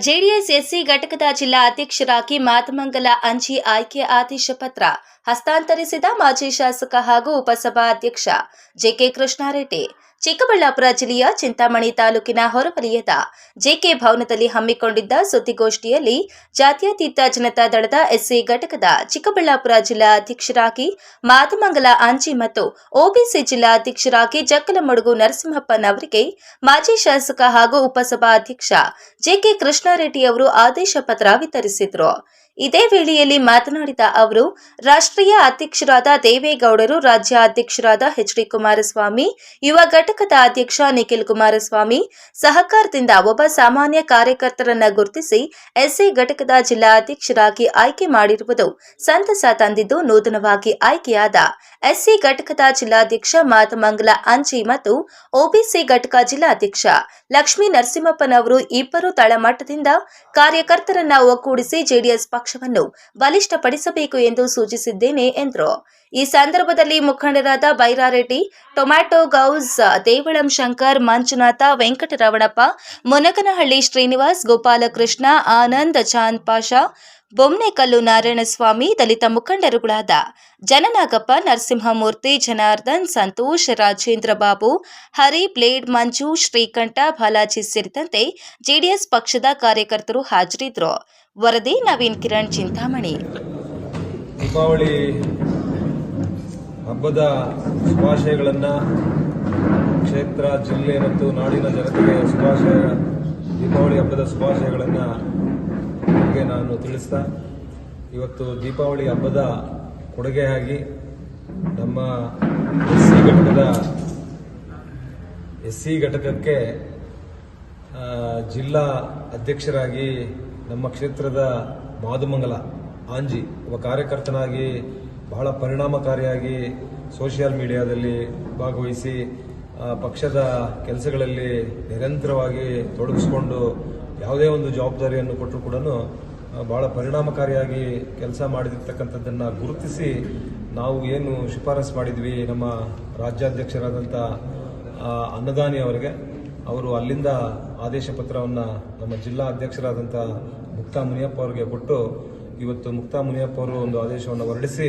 JDS SC ಘಟಕದ ಜಿಲ್ಲಾ ಅಧ್ಯಕ್ಷರಾಗಿ ಮಾತಮಂಗಲ ಅಂಜಿ ಆಯ್ಕೆ ಆದೇಶ ಪತ್ರ ಹಸ್ತಾಂತರಿಸಿದ ಮಾಜಿ ಶಾಸಕ ಹಾಗೂ ಉಪಸಭಾಧ್ಯಕ್ಷ ಜೆಕೆ ಕೃಷ್ಣಾರೆಡ್ಡಿ ಚಿಕ್ಕಬಳ್ಳಾಪುರ ಜಿಲ್ಲೆಯ ಚಿಂತಾಮಣಿ ತಾಲೂಕಿನ ಹೊರವಲಯದ ಜೆಕೆ ಭವನದಲ್ಲಿ ಹಮ್ಮಿಕೊಂಡಿದ್ದ ಸುದ್ದಿಗೋಷ್ಠಿಯಲ್ಲಿ ಜಾತ್ಯತೀತ ಜನತಾ ದಳದ ಎಸ್ಸಿ ಘಟಕದ ಚಿಕ್ಕಬಳ್ಳಾಪುರ ಜಿಲ್ಲಾ ಅಧ್ಯಕ್ಷರಾಗಿ ಮಾತಮಂಗಲ ಅಂಜಿ ಮತ್ತು ಒಬಿಸಿ ಜಿಲ್ಲಾ ಅಧ್ಯಕ್ಷರಾಗಿ ಜಕ್ಕಲಮಡುಗು ನರಸಿಂಹಪ್ಪನವರಿಗೆ ಮಾಜಿ ಶಾಸಕ ಹಾಗೂ ಉಪಸಭಾಧ್ಯಕ್ಷ ಜೆಕೆ ಕೃಷ್ಣಾರೆಡ್ಡಿ ಅವರು ಆದೇಶ ಪತ್ರ ವಿತರಿಸಿದರು. ಇದೇ ವೇಳೆಯಲ್ಲಿ ಮಾತನಾಡಿದ ಅವರು, ರಾಷ್ಟ್ರೀಯ ಅಧ್ಯಕ್ಷರಾದ ದೇವೇಗೌಡರು ರಾಜ್ಯ ಅಧ್ಯಕ್ಷರಾದ ಎಚ್ ಡಿ ಕುಮಾರಸ್ವಾಮಿ, ಯುವ ಘಟಕದ ಅಧ್ಯಕ್ಷ ನಿಖಿಲ್ ಕುಮಾರಸ್ವಾಮಿ, ಸಹಕಾರದಿಂದ ಒಬ್ಬ ಸಾಮಾನ್ಯ ಕಾರ್ಯಕರ್ತರನ್ನ ಗುರುತಿಸಿ ಎಸ್ಸಿ ಘಟಕದ ಜಿಲ್ಲಾ ಅಧ್ಯಕ್ಷರಾಗಿ ಆಯ್ಕೆ ಮಾಡಿರುವುದು ಸಂತಸ ತಂದಿದ್ದು ನೂತನವಾಗಿ ಆಯ್ಕೆಯಾದ ಎಸ್ಸಿ ಘಟಕದ ಜಿಲ್ಲಾಧ್ಯಕ್ಷ ಮಾತಮಂಗಲ ಅಂಜಿ ಮತ್ತು ಒಬಿಸಿ ಘಟಕ ಜಿಲ್ಲಾಧ್ಯಕ್ಷ ಲಕ್ಷ್ಮೀ ನರಸಿಂಹಪ್ಪನವರು ಇಬ್ಬರು ತಳಮಟ್ಟದಿಂದ ಕಾರ್ಯಕರ್ತರನ್ನ ಒಗ್ಗೂಡಿಸಿ ಜೆಡಿಎಸ್ ಪಕ್ಷವನ್ನು ಬಲಿಷ್ಠಪಡಿಸಬೇಕು ಎಂದು ಸೂಚಿಸಿದ್ದೇನೆ ಎಂದರು. ಈ ಸಂದರ್ಭದಲ್ಲಿ ಮುಖಂಡರಾದ ಬೈರಾರೆಡ್ಡಿ, ಟೊಮ್ಯಾಟೊ ಗೌಸ್, ದೇವಳಂ ಶಂಕರ್, ಮಂಜುನಾಥ, ವೆಂಕಟರಮಣಪ್ಪ ಮುನಕನಹಳ್ಳಿ ಶ್ರೀನಿವಾಸ್, ಗೋಪಾಲಕೃಷ್ಣ, ಆನಂದ್, ಚಾಂದ್ ಪಾಷಾ ಬೊಮ್ನೆಕಲ್ಲು ನಾರಾಯಣಸ್ವಾಮಿ ದಲಿತ ಮುಖಂಡರುಗಳಾದ ಜನನಾಗಪ್ಪ, ನರಸಿಂಹಮೂರ್ತಿ, ಜನಾರ್ದನ್, ಸಂತೋಷ್, ರಾಜೇಂದ್ರ ಬಾಬು ಹರಿ ಬ್ಲೇಡ್ ಮಂಜು, ಶ್ರೀಕಂಠ, ಬಾಲಾಜಿ ಸೇರಿದಂತೆ ಜೆಡಿಎಸ್ ಪಕ್ಷದ ಕಾರ್ಯಕರ್ತರು ಹಾಜರಿದ್ರು ವರದಿ ನವೀನ್ ಕಿರಣ್, ಚಿಂತಾಮಣಿ. ದೀಪಾವಳಿ ಹಬ್ಬದ ಶುಭಾಶಯಗಳನ್ನು ಕ್ಷೇತ್ರ, ಜಿಲ್ಲೆ ಮತ್ತು ನಾಡಿನ ಜನತೆಗೆ ಶುಭಾಶಯ, ದೀಪಾವಳಿ ಹಬ್ಬದ ಶುಭಾಶಯಗಳನ್ನು ನಿಮಗೆ ನಾನು ತಿಳಿಸ್ತಾ, ಇವತ್ತು ದೀಪಾವಳಿ ಹಬ್ಬದ ಕೊಡುಗೆಯಾಗಿ ನಮ್ಮ ಎಸ್ ಸಿ ಘಟಕದ, ಎಸ್ ಸಿ ಘಟಕಕ್ಕೆ ಜಿಲ್ಲಾ ಅಧ್ಯಕ್ಷರಾಗಿ ನಮ್ಮ ಕ್ಷೇತ್ರದ ಮಾದುಮಂಗಲ ಆಂಜಿ, ಒಬ್ಬ ಕಾರ್ಯಕರ್ತನಾಗಿ, ಬಹಳ ಪರಿಣಾಮಕಾರಿಯಾಗಿ ಸೋಷಿಯಲ್ ಮೀಡಿಯಾದಲ್ಲಿ ಭಾಗವಹಿಸಿ ಪಕ್ಷದ ಕೆಲಸಗಳಲ್ಲಿ ನಿರಂತರವಾಗಿ ತೊಡಗಿಸಿಕೊಂಡು ಯಾವುದೇ ಒಂದು ಜವಾಬ್ದಾರಿಯನ್ನು ಕೊಟ್ಟರು ಕೂಡ ಬಹಳ ಪರಿಣಾಮಕಾರಿಯಾಗಿ ಕೆಲಸ ಮಾಡಿರ್ತಕ್ಕಂಥದ್ದನ್ನು ಗುರುತಿಸಿ ನಾವು ಏನು ಶಿಫಾರಸು ಮಾಡಿದ್ವಿ ನಮ್ಮ ರಾಜ್ಯಾಧ್ಯಕ್ಷರಾದಂಥ ಅನ್ನದಾನಿ ಅವರಿಗೆ. ಅವರು ಅಲ್ಲಿಂದ ಆದೇಶ ಪತ್ರವನ್ನು ನಮ್ಮ ಜಿಲ್ಲಾ ಅಧ್ಯಕ್ಷರಾದಂಥ ಮುಕ್ತಾ ಮುನಿಯಪ್ಪ ಅವರಿಗೆ ಕೊಟ್ಟು, ಇವತ್ತು ಮುಕ್ತಾ ಮುನಿಯಪ್ಪ ಅವರು ಒಂದು ಆದೇಶವನ್ನು ಹೊರಡಿಸಿ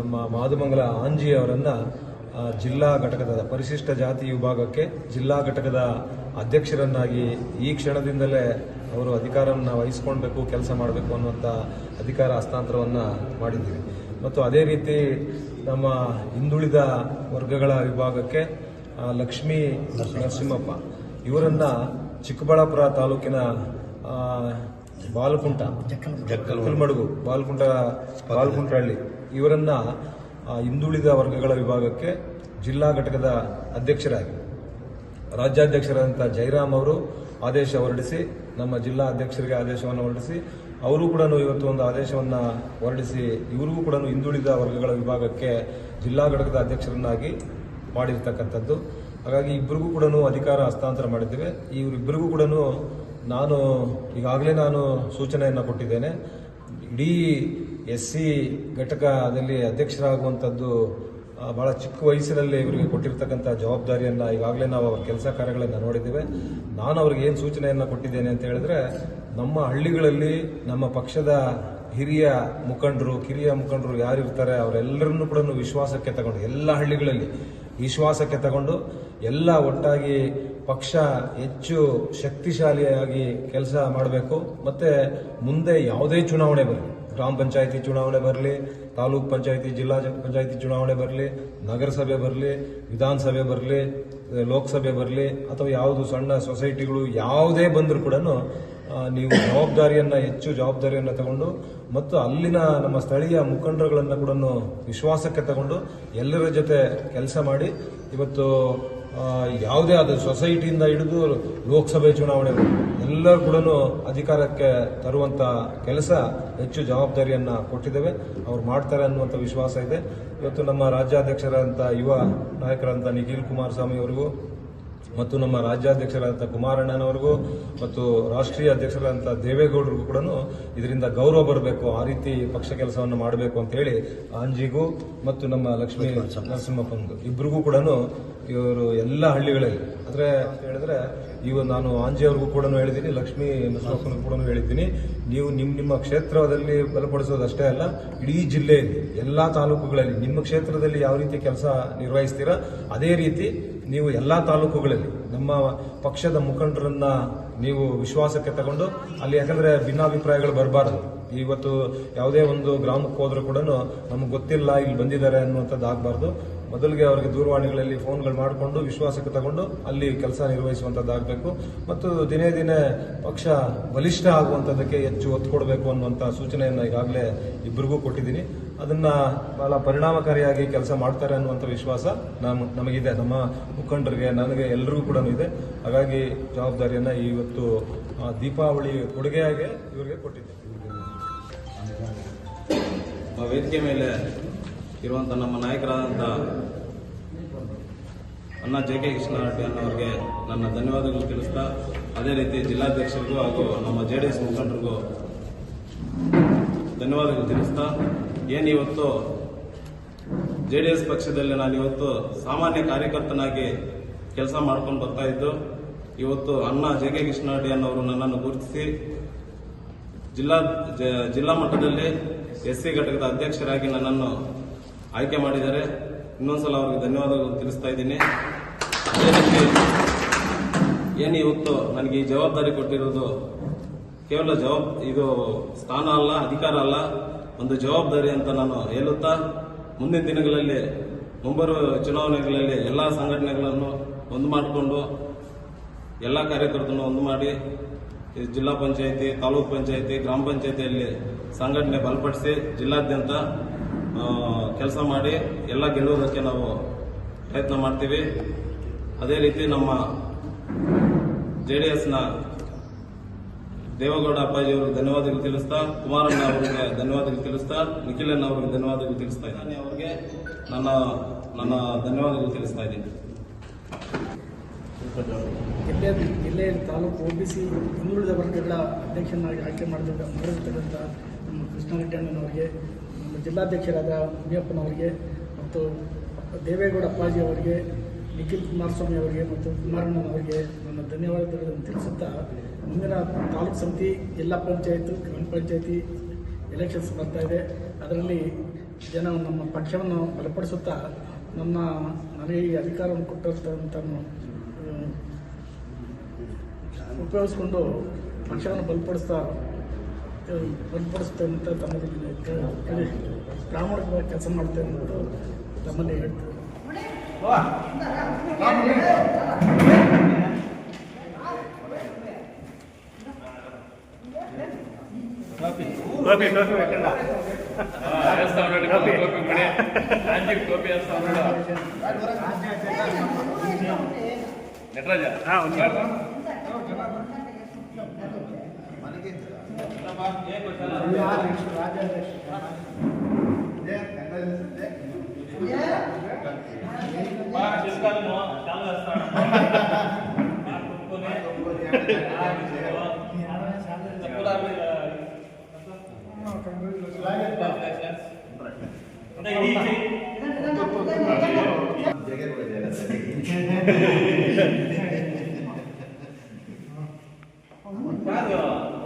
ನಮ್ಮ ಮಾದುಮಂಗಲ ಆಂಜಿ ಅವರನ್ನು ಜಿಲ್ಲಾ ಘಟಕದ ಪರಿಶಿಷ್ಟ ಜಾತಿ ವಿಭಾಗಕ್ಕೆ ಜಿಲ್ಲಾ ಘಟಕದ ಅಧ್ಯಕ್ಷರನ್ನಾಗಿ ಈ ಕ್ಷಣದಿಂದಲೇ ಅವರು ಅಧಿಕಾರವನ್ನು ವಹಿಸ್ಕೊಳ್ಬೇಕು ಕೆಲಸ ಮಾಡಬೇಕು ಅನ್ನುವಂಥ ಅಧಿಕಾರ ಹಸ್ತಾಂತರವನ್ನು ಮಾಡಿದ್ದೀವಿ ಮತ್ತು ಅದೇ ರೀತಿ ನಮ್ಮ ಹಿಂದುಳಿದ ವರ್ಗಗಳ ವಿಭಾಗಕ್ಕೆ ಲಕ್ಷ್ಮೀ ನರಸಿಂಹಪ್ಪ ಇವರನ್ನ ಚಿಕ್ಕಬಳ್ಳಾಪುರ ತಾಲೂಕಿನ ಬಾಲಕುಂಟ ಜಕ್ಕಲ್ಮಡುಗು. ಬಾಲಕುಂಟ ಬಾಲಕುಂಟಹಳ್ಳಿ ಇವರನ್ನ ಹಿಂದುಳಿದ ವರ್ಗಗಳ ವಿಭಾಗಕ್ಕೆ ಜಿಲ್ಲಾ ಘಟಕದ ಅಧ್ಯಕ್ಷರಾಗಿ. ರಾಜ್ಯಾಧ್ಯಕ್ಷರಾದಂಥ ಜೈರಾಮ್ ಅವರು ಆದೇಶ ಹೊರಡಿಸಿ, ನಮ್ಮ ಜಿಲ್ಲಾ ಅಧ್ಯಕ್ಷರಿಗೆ ಆದೇಶವನ್ನು ಹೊರಡಿಸಿ, ಅವರು ಕೂಡ ಇವತ್ತು ಒಂದು ಆದೇಶವನ್ನು ಹೊರಡಿಸಿ, ಇವರಿಗೂ ಕೂಡ ಹಿಂದುಳಿದ ವರ್ಗಗಳ ವಿಭಾಗಕ್ಕೆ ಜಿಲ್ಲಾ ಘಟಕದ ಅಧ್ಯಕ್ಷರನ್ನಾಗಿ ಮಾಡಿರ್ತಕ್ಕಂಥದ್ದು. ಹಾಗಾಗಿ ಇಬ್ಬರಿಗೂ ಕೂಡ ಅಧಿಕಾರ ಹಸ್ತಾಂತರ ಮಾಡಿದ್ದೇವೆ. ಇವರಿಬ್ಬರಿಗೂ ಕೂಡ ನಾನು ಈಗಾಗಲೇ ನಾನು ಸೂಚನೆಯನ್ನು ಕೊಟ್ಟಿದ್ದೇನೆ. ಇಡೀ ಎಸ್ ಸಿ ಘಟಕದಲ್ಲಿ ಅಧ್ಯಕ್ಷರಾಗುವಂಥದ್ದು ಬಹಳ ಚಿಕ್ಕ ವಯಸ್ಸಿನಲ್ಲಿ ಇವರಿಗೆ ಕೊಟ್ಟಿರ್ತಕ್ಕಂಥ ಜವಾಬ್ದಾರಿಯನ್ನು ಈಗಾಗಲೇ ನಾವು ಅವರ ಕೆಲಸ ಕಾರ್ಯಗಳನ್ನು ನೋಡಿದ್ದೇವೆ. ನಾನು ಅವ್ರಿಗೆ ಏನು ಸೂಚನೆಯನ್ನು ಕೊಟ್ಟಿದ್ದೇನೆ ಅಂತ ಹೇಳಿದ್ರೆ, ನಮ್ಮ ಹಳ್ಳಿಗಳಲ್ಲಿ ನಮ್ಮ ಪಕ್ಷದ ಹಿರಿಯ ಮುಖಂಡರು, ಕಿರಿಯ ಮುಖಂಡರು ಯಾರಿರ್ತಾರೆ ಅವರೆಲ್ಲರನ್ನೂ ಕೂಡ ವಿಶ್ವಾಸಕ್ಕೆ ತಗೊಂಡು, ಎಲ್ಲ ಹಳ್ಳಿಗಳಲ್ಲಿ ವಿಶ್ವಾಸಕ್ಕೆ ತಗೊಂಡು, ಎಲ್ಲ ಒಟ್ಟಾಗಿ ಪಕ್ಷ ಹೆಚ್ಚು ಶಕ್ತಿಶಾಲಿಯಾಗಿ ಕೆಲಸ ಮಾಡಬೇಕು. ಮತ್ತೆ ಮುಂದೆ ಯಾವುದೇ ಚುನಾವಣೆ ಬರಲಿ ಗ್ರಾಮ ಪಂಚಾಯಿತಿ ಚುನಾವಣೆ ಬರಲಿ, ತಾಲೂಕ್ ಪಂಚಾಯಿತಿ, ಜಿಲ್ಲಾ ಪಂಚಾಯಿತಿ ಚುನಾವಣೆ ಬರಲಿ, ನಗರಸಭೆ ಬರಲಿ, ವಿಧಾನಸಭೆ ಬರಲಿ, ಲೋಕಸಭೆ ಬರಲಿ, ಅಥವಾ ಯಾವುದು ಸಣ್ಣ ಸೊಸೈಟಿಗಳು ಯಾವುದೇ ಬಂದರೂ ಕೂಡ ನೀವು ಜವಾಬ್ದಾರಿಯನ್ನು, ಹೆಚ್ಚು ಜವಾಬ್ದಾರಿಯನ್ನು ತಗೊಂಡು ಮತ್ತು ಅಲ್ಲಿನ ನಮ್ಮ ಸ್ಥಳೀಯ ಮುಖಂಡರುಗಳನ್ನು ಕೂಡ ವಿಶ್ವಾಸಕ್ಕೆ ತಗೊಂಡು ಎಲ್ಲರ ಜೊತೆ ಕೆಲಸ ಮಾಡಿ, ಇವತ್ತು ಯಾವುದೇ ಆದ ಸೊಸೈಟಿಯಿಂದ ಹಿಡಿದು ಲೋಕಸಭೆ ಚುನಾವಣೆ ಎಲ್ಲರೂ ಕೂಡ ಅಧಿಕಾರಕ್ಕೆ ತರುವಂತ ಕೆಲಸ ಹೆಚ್ಚು ಜವಾಬ್ದಾರಿಯನ್ನು ಕೊಟ್ಟಿದ್ದೇವೆ. ಅವ್ರು ಮಾಡ್ತಾರೆ ಅನ್ನುವಂಥ ವಿಶ್ವಾಸ ಇದೆ. ಇವತ್ತು ನಮ್ಮ ರಾಜ್ಯಾಧ್ಯಕ್ಷರಾದಂಥ ಯುವ ನಾಯಕರಾದಂಥ ನಿಖಿಲ್ ಕುಮಾರಸ್ವಾಮಿ ಅವರಿಗೂ ಮತ್ತು ನಮ್ಮ ರಾಜ್ಯಾಧ್ಯಕ್ಷರಾದಂಥ ಕುಮಾರಣ್ಣನವರಿಗೂ ಮತ್ತು ರಾಷ್ಟ್ರೀಯ ಅಧ್ಯಕ್ಷರಾದಂಥ ದೇವೇಗೌಡರಿಗೂ ಕೂಡ ಇದರಿಂದ ಗೌರವ ಬರಬೇಕು. ಆ ರೀತಿ ಪಕ್ಷ ಕೆಲಸವನ್ನು ಮಾಡಬೇಕು ಅಂತ ಹೇಳಿ ಆಂಜಿಗೂ ಮತ್ತು ನಮ್ಮ ಲಕ್ಷ್ಮೀ ನರಸಿಂಹಪ್ಪನ ಇಬ್ಬರಿಗೂ ಕೂಡ ಇವರು ಎಲ್ಲ ಹಳ್ಳಿಗಳಲ್ಲಿ ಅಂದರೆ ಅಂತ ಹೇಳಿದ್ರೆ ಇವ ನಾನು ಆಂಜಿಯವ್ರಿಗೂ ಕೂಡ ಹೇಳಿದ್ದೀನಿ ಲಕ್ಷ್ಮೀ ನರಸಿಂಹಪ್ಪನಿಗೂ ಕೂಡ ಹೇಳಿದ್ದೀನಿ. ನೀವು ನಿಮ್ಮ ನಿಮ್ಮ ಕ್ಷೇತ್ರದಲ್ಲಿ ಬಲಪಡಿಸೋದಷ್ಟೇ ಅಲ್ಲ ಇಡೀ ಜಿಲ್ಲೆಯಲ್ಲಿ ಎಲ್ಲ ತಾಲೂಕುಗಳಲ್ಲಿ ನಿಮ್ಮ ಕ್ಷೇತ್ರದಲ್ಲಿ ಯಾವ ರೀತಿ ಕೆಲಸ ನಿರ್ವಹಿಸ್ತೀರಾ ಅದೇ ರೀತಿ ನೀವು ಎಲ್ಲ ತಾಲೂಕುಗಳಲ್ಲಿ ನಮ್ಮ ಪಕ್ಷದ ಮುಖಂಡರನ್ನ ನೀವು ವಿಶ್ವಾಸಕ್ಕೆ ತಗೊಂಡು ಅಲ್ಲಿ ಯಾಕಂದ್ರೆ ಭಿನ್ನಾಭಿಪ್ರಾಯಗಳು ಬರಬಾರದು. ಇವತ್ತು ಯಾವುದೇ ಒಂದು ಗ್ರಾಮಕ್ಕೆ ಹೋದ್ರೂ ಕೂಡ ನಮ್ಗೆ ಗೊತ್ತಿಲ್ಲ, ಇಲ್ಲಿ ಬಂದಿದ್ದಾರೆ ಅನ್ನುವಂಥದ್ದು ಆಗಬಾರ್ದು. ಮೊದಲಿಗೆ ಅವರಿಗೆ ದೂರವಾಣಿಗಳಲ್ಲಿ ಫೋನ್ಗಳು ಮಾಡಿಕೊಂಡು, ವಿಶ್ವಾಸಕ್ಕೆ ತಗೊಂಡು ಅಲ್ಲಿ ಕೆಲಸ ನಿರ್ವಹಿಸುವಂಥದ್ದಾಗಬೇಕು. ಮತ್ತು ದಿನೇ ದಿನೇ ಪಕ್ಷ ಬಲಿಷ್ಠ ಆಗುವಂಥದ್ದಕ್ಕೆ ಹೆಚ್ಚು ಒತ್ತು ಕೊಡಬೇಕು ಅನ್ನುವಂಥ ಸೂಚನೆಯನ್ನು ಈಗಾಗಲೇ ಇಬ್ಬರಿಗೂ ಕೊಟ್ಟಿದ್ದೀನಿ. ಅದನ್ನ ಬಹಳ ಪರಿಣಾಮಕಾರಿಯಾಗಿ ಕೆಲಸ ಮಾಡ್ತಾರೆ ಅನ್ನುವಂಥ ವಿಶ್ವಾಸ ನಮ್, ನಮಗಿದೆ. ನಮ್ಮ ಮುಖಂಡರಿಗೆ, ನನಗೆ ಎಲ್ಲರಿಗೂ ಕೂಡ ಇದೆ. ಹಾಗಾಗಿ ಜವಾಬ್ದಾರಿಯನ್ನು ಇವತ್ತು ದೀಪಾವಳಿ ಕೊಡುಗೆಯಾಗಿ ಇವರಿಗೆ ಕೊಟ್ಟಿದ್ದೆ ವೇದಿಕೆ ಮೇಲೆ ಇರುವಂಥ ನಮ್ಮ ನಾಯಕರಾದಂಥ ಅಣ್ಣ ಜೆ ಕೆ ಕೃಷ್ಣಾರೆಡ್ಡಿ ಅನ್ನೋರಿಗೆ ನನ್ನ ಧನ್ಯವಾದಗಳು ತಿಳಿಸ್ತಾ, ಅದೇ ರೀತಿ ಜಿಲ್ಲಾಧ್ಯಕ್ಷರಿಗೂ ಹಾಗೂ ನಮ್ಮ ಜೆ ಡಿ ಎಸ್ ಮುಖಂಡರಿಗೂ ಧನ್ಯವಾದಗಳು ತಿಳಿಸ್ತಾ ಏನಿವತ್ತು ಜೆ ಡಿ ಎಸ್ ಪಕ್ಷದಲ್ಲಿ ನಾನು ಇವತ್ತು ಸಾಮಾನ್ಯ ಕಾರ್ಯಕರ್ತನಾಗಿ ಕೆಲಸ ಮಾಡ್ಕೊಂಡು ಬರ್ತಾ ಇದ್ದು, ಇವತ್ತು ಅಣ್ಣ ಜೆ ಕೆ ಕೃಷ್ಣಾರೆಡ್ಡಿ ಅನ್ನೋರು ನನ್ನನ್ನು ಗುರುತಿಸಿ, ಜಿಲ್ಲಾ ಜಿಲ್ಲಾ ಮಟ್ಟದಲ್ಲಿ ಎಸ್ ಸಿ ಘಟಕದ ಅಧ್ಯಕ್ಷರಾಗಿ ನನ್ನನ್ನು ಆಯ್ಕೆ ಮಾಡಿದ್ದಾರೆ. ಇನ್ನೊಂದ್ಸಲ ಅವರಿಗೆ ಧನ್ಯವಾದಗಳು ತಿಳಿಸ್ತಾ ಇದ್ದೀನಿ. ಏನು ಇವತ್ತು ನನಗೆ ಈ ಜವಾಬ್ದಾರಿ ಕೊಟ್ಟಿರೋದು ಕೇವಲ ಜವಾಬ್ ಇದು ಸ್ಥಾನ ಅಲ್ಲ, ಅಧಿಕಾರ ಅಲ್ಲ, ಒಂದು ಜವಾಬ್ದಾರಿ ಅಂತ ನಾನು ಹೇಳುತ್ತಾ, ಮುಂದಿನ ದಿನಗಳಲ್ಲಿ ಮುಂಬರುವ ಚುನಾವಣೆಗಳಲ್ಲಿ ಎಲ್ಲ ಸಂಘಟನೆಗಳನ್ನು ಒಂದು ಮಾಡಿಕೊಂಡು ಎಲ್ಲ ಕಾರ್ಯಕರ್ತರನ್ನು ಒಂದು ಮಾಡಿ ಜಿಲ್ಲಾ ಪಂಚಾಯಿತಿ, ತಾಲೂಕು ಪಂಚಾಯಿತಿ, ಗ್ರಾಮ ಪಂಚಾಯಿತಿಯಲ್ಲಿ ಸಂಘಟನೆ ಬಲಪಡಿಸಿ ಜಿಲ್ಲಾದ್ಯಂತ ಕೆಲಸ ಮಾಡಿ ಎಲ್ಲ ಗೆಲ್ಲುವುದಕ್ಕೆ ನಾವು ಪ್ರಯತ್ನ ಮಾಡ್ತೀವಿ. ಅದೇ ರೀತಿ ನಮ್ಮ ಜೆ ಡಿ ಎಸ್ನ ದೇವೇಗೌಡ ಅಪ್ಪಾಜಿ ಅವರಿಗೆ ಧನ್ಯವಾದಗಳು ತಿಳಿಸ್ತಾ, ಕುಮಾರಣ್ಣ ಅವರಿಗೆ ಧನ್ಯವಾದಗಳು ತಿಳಿಸ್ತಾ, ನಿಖಿಲಣ್ಣ ಅವರಿಗೆ ಧನ್ಯವಾದಗಳು ತಿಳಿಸ್ತಾ ಇದ್ದೀನಿ. ಅವರಿಗೆ ನನ್ನ ನನ್ನ ಧನ್ಯವಾದಗಳು ತಿಳಿಸ್ತಾ ಇದ್ದೀನಿ. ಜಿಲ್ಲೆ ತಾಲೂಕು ಒ ಬಿ ಸಿ ಹಿಂದುಳಿದ ವರ್ಗಗಳ ಅಧ್ಯಕ್ಷನಾಗಿ ಆಯ್ಕೆ ಮಾಡಿದಂತಹ ಮಾಡಿರ್ತಕ್ಕಂಥ ನಮ್ಮ ಕೃಷ್ಣಾರೆಡ್ಡಿ ಅಣ್ಣನವರಿಗೆ ಜಿಲ್ಲಾಧ್ಯಕ್ಷರಾದ ಮುನಿಯಪ್ಪನವರಿಗೆ ಮತ್ತು ದೇವೇಗೌಡ ಅಪ್ಪಾಜಿ ಅವರಿಗೆ, ನಿಖಿಲ್ ಕುಮಾರಸ್ವಾಮಿ ಅವರಿಗೆ ಮತ್ತು ಕುಮಾರಣ್ಣನವರಿಗೆ ನನ್ನ ಧನ್ಯವಾದಗಳನ್ನು ತಿಳಿಸುತ್ತಾ, ಮುಂದಿನ ತಾಲೂಕು ಸಮಿತಿ, ಜಿಲ್ಲಾ ಪಂಚಾಯತ್, ಗ್ರಾಮ ಪಂಚಾಯತಿ ಎಲೆಕ್ಷನ್ಸ್ ಬರ್ತಾ ಇದೆ. ಅದರಲ್ಲಿ ಜನ ನಮ್ಮ ಪಕ್ಷವನ್ನು ಬಲಪಡಿಸುತ್ತಾ ನನ್ನ ನನಗೆ ಈ ಅಧಿಕಾರವನ್ನು ಕೊಟ್ಟಿರ್ತಕ್ಕಂಥ ಉಪಯೋಗಿಸ್ಕೊಂಡು ಪಕ್ಷವನ್ನು ಬಲಪಡಿಸ್ತಾ ಬಲಪಡಿಸ್ತೇನೆ ಅಂತ ತಮ್ಮಲ್ಲಿ ಕೇಳಿ- ಕೇಳಿ ಪ್ರಾಮಾಣಿಕವಾಗಿ ಕೆಲಸ ಮಾಡ್ತೇನೆ ಅಂತ ತಮ್ಮಲ್ಲಿ Obrigado.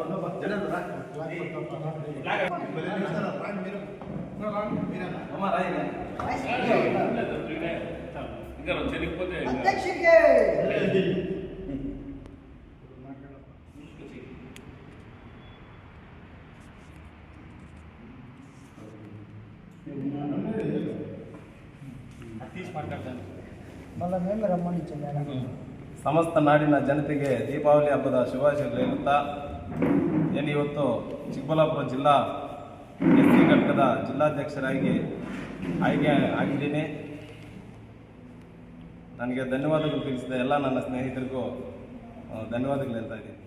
ಹೇಳ್ತೇನೆ ಸಮಸ್ತ ನಾಡಿನ ಜನತೆಗೆ ದೀಪಾವಳಿ ಹಬ್ಬದ ಶುಭಾಶಯಗಳು ಹೇಳುತ್ತಾ ಏನು ಇವತ್ತು ಚಿಕ್ಕಬಳ್ಳಾಪುರ ಜಿಲ್ಲಾ ಎಸ್ ಸಿ ಘಟಕದ ಜಿಲ್ಲಾಧ್ಯಕ್ಷರಾಗಿ ಆಯ್ಕೆ ಆಗಿದ್ದೀನಿ. ನನಗೆ ಧನ್ಯವಾದಗಳು ತಿಳಿಸಿದ ಎಲ್ಲ ನನ್ನ ಸ್ನೇಹಿತರಿಗೂ ಧನ್ಯವಾದಗಳು ಹೇಳ್ತಾ ಇದ್ದೀನಿ.